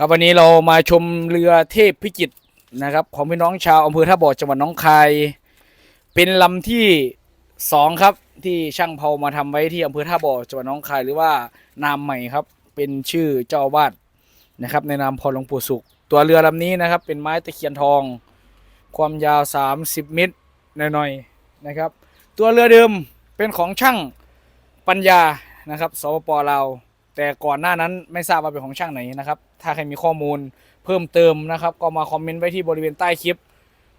ครับวันนี้เรามาชมเรือเทพพิจิตรนะครับ ของพี่น้องชาวอำเภอท่าบ่อจังหวัดน้องคาย เป็นลำที่สองครับที่ช่างเผามาทำไว้ที่อำเภอท่าบ่อจังหวัดน้องคายหรือว่านามใหม่ครับ เป็นชื่อเจ้าอาวาดนะครับ ในนามพรหลวงปู่สุข ตัวเรือลำนี้นะครับ เป็นไม้ตะเคียนทอง ความยาว 30 เมตรหน่อยๆนะครับ ตัวเรือเดิมเป็นของช่างปัญญานะครับสปปลาว แต่ก่อนหน้านั้นไม่ทราบว่าเป็นของช่างไหนนะครับ ถ้าใครมีข้อมูลเพิ่มเติมนะครับ ก็มาคอมเมนต์ไว้ที่บริเวณใต้คลิป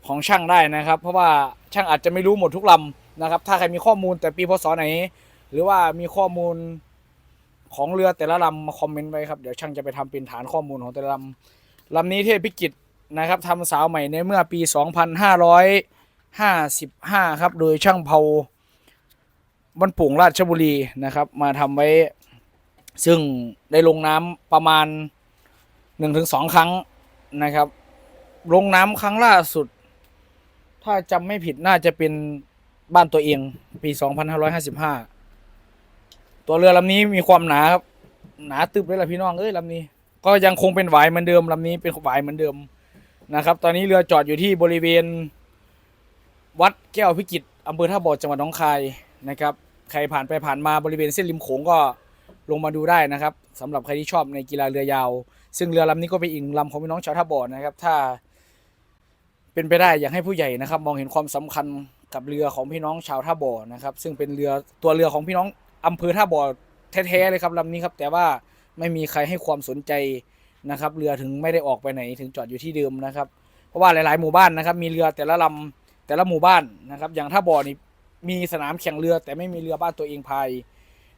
ของช่างได้นะครับ เพราะว่าช่างอาจจะไม่รู้หมดทุกลำนะครับ ถ้าใครมีข้อมูลแต่ปีพศไหน หรือว่ามีข้อมูลของเรือแต่ละลำมาคอมเมนต์ไว้ครับเดี๋ยวช่างจะไปทำเป็นฐานข้อมูลของแต่ละลำลำนี้เทพพิกิจนะครับทำสาวใหม่ในเมื่อปี 2555 ครับ โดยช่างเผาบ้านปุ่งราชบุรีนะครับ มาทำไว้ ซึ่งได้ลงน้ำประมาณหนึ่งถึงสองครั้งนะครับ ลงน้ำครั้งล่าสุด ถ้าจำไม่ผิดน่าจะเป็นบ้านตัวเองปี 2555 ตัวเรือลำนี้มีความหนาครับ หนาตึบเลยล่ะพี่น้องเอ้ยลำนี้ ก็ยังคงเป็นหวายเหมือนเดิมลำนี้เป็นหวายเหมือนเดิมนะครับ ตอนนี้เรือจอดอยู่ที่บริเวณ วัดแก้วพิจิตรอำเภอท่าบ่อจังหวัดหนองคายนะครับ ใครผ่านไปผ่านมาบริเวณเส้นริมโขงก็ ลงมาดูได้นะครับสำหรับใครที่ชอบในกีฬาเรือยาว ซึ่งเรือลำนี้ก็เป็นอีกลำของพี่น้องชาวท่าบ่อนะครับ ถ้า เป็นไปได้อยากให้ผู้ใหญ่นะครับ มองเห็นความสำคัญกับเรือของพี่น้องชาวท่าบ่อนะครับ ซึ่งเป็นเรือตัวเรือของพี่น้องอำเภอท่าบ่อแท้ๆเลยครับลำนี้ครับ แต่ว่าไม่มีใครให้ความสนใจนะครับ เรือถึงไม่ได้ออกไปไหนถึงจอดอยู่ที่เดิมนะครับ เพราะว่าหลายๆหมู่บ้านนะครับ มีเรือแต่ละลำแต่ละหมู่บ้านนะครับ อย่างท่าบ่อนี่มีสนามแข่งเรือแต่ไม่มีเรือบ้านตัวเองพาย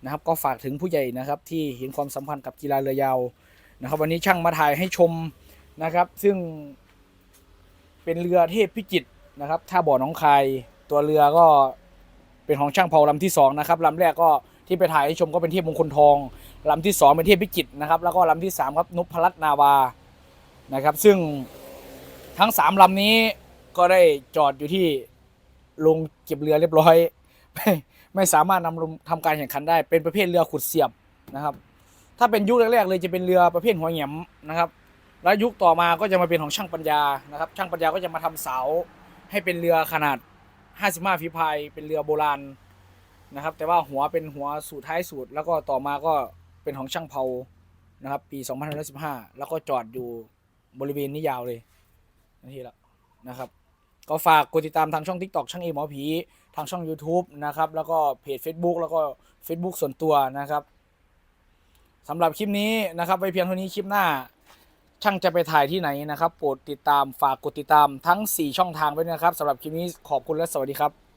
นะครับก็ฝากถึงผู้ใหญ่นะครับที่เห็นความสัมพันธ์กับกีฬาเรือยาวนะครับ วันนี้ช่างมาถ่ายให้ชมนะครับ ซึ่งเป็นเรือเทพพิจิตรนะครับท่าบ่อน้องคายตัวเรือก็เป็นของช่างเผาลำที่สองนะครับลำแรกก็ที่ไปถ่ายให้ชมก็เป็นเทพมงคลทองลำที่สองเป็นเทพพิจิตรนะครับ แล้วก็ลำที่สามครับนุพรัตน์นาวานะครับ ซึ่งทั้งสามลำนี้ก็ได้จอดอยู่ที่ลงเก็บเรือเรียบร้อย ไม่สามารถนำลงทำการแข่งขันได้ เป็นประเภทเรือขุดเสียบนะครับ ถ้าเป็นยุคแรกๆเลยจะเป็นเรือประเภทหัวแหยมนะครับ แล้วยุคต่อมาก็จะมาเป็นของช่างปัญญานะครับ ช่างปัญญาก็จะมาทำเสาให้เป็นเรือขนาด 55 ฝีพายเป็นเรือโบราณนะครับ แต่ว่าหัวเป็นหัวสูตรท้ายสูตร แล้วก็ต่อมาก็เป็นของช่างเผานะครับปี2515 แล้วก็จอดอยู่บริเวณนี้ยาวเลยนาทีละนะครับ ก็ฝากกดติดตามทางช่อง TikTok ช่างเอหมอผี ทางช่อง YouTube นะครับ แล้วก็เพจ Facebook แล้วก็ Facebook ส่วนตัวนะครับสำหรับคลิปนี้นะครับไว้เพียงเท่านี้คลิปหน้า ช่างจะไปถ่ายที่ไหนนะครับ โปรดติดตามฝากกดติดตามทั้ง 4 ช่องทางไว้ด้วยนะครับสำหรับคลิปนี้ขอบคุณและสวัสดีครับ